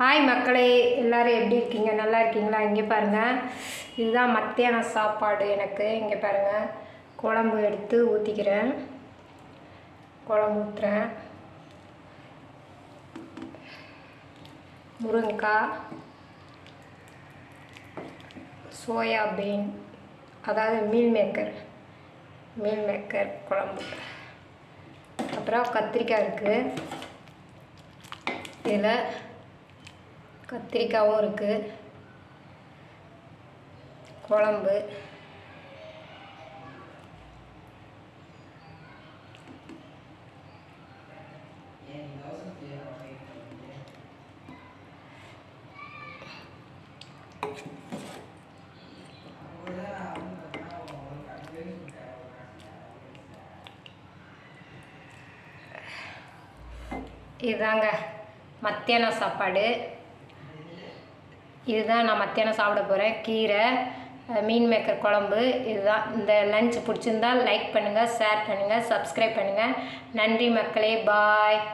Hi மக்களே. எல்லோரும் எப்படி இருக்கீங்க? நல்லா இருக்கீங்களா? இங்கே பாருங்கள் இதுதான் மத்தியான சாப்பாடு எனக்கு. இங்கே பாருங்கள் குழம்பு எடுத்து ஊற்றிக்கிறேன் குழம்பு ஊற்றுறேன் முருங்கைக்காய் சோயாபீன் அதாவது மீல் மேக்கர். மீல் மேக்கர் குழம்பு. அப்புறம் கத்திரிக்காய் இருக்குது இதில் கத்திரிக்காயும் இருக்குது குழம்பு. இதுதாங்க மத்தியான சாப்பாடு. இதுதான் நான் மத்தியானம் சாப்பிட போகிறேன் கீரை மீன் மேக்கர் குழம்பு இதுதான். இந்த லஞ்ச் பிடிச்சிருந்தா லைக் பண்ணுங்கள் ஷேர் பண்ணுங்கள் சப்ஸ்கிரைப் பண்ணுங்கள் நன்றி மக்களே பாய்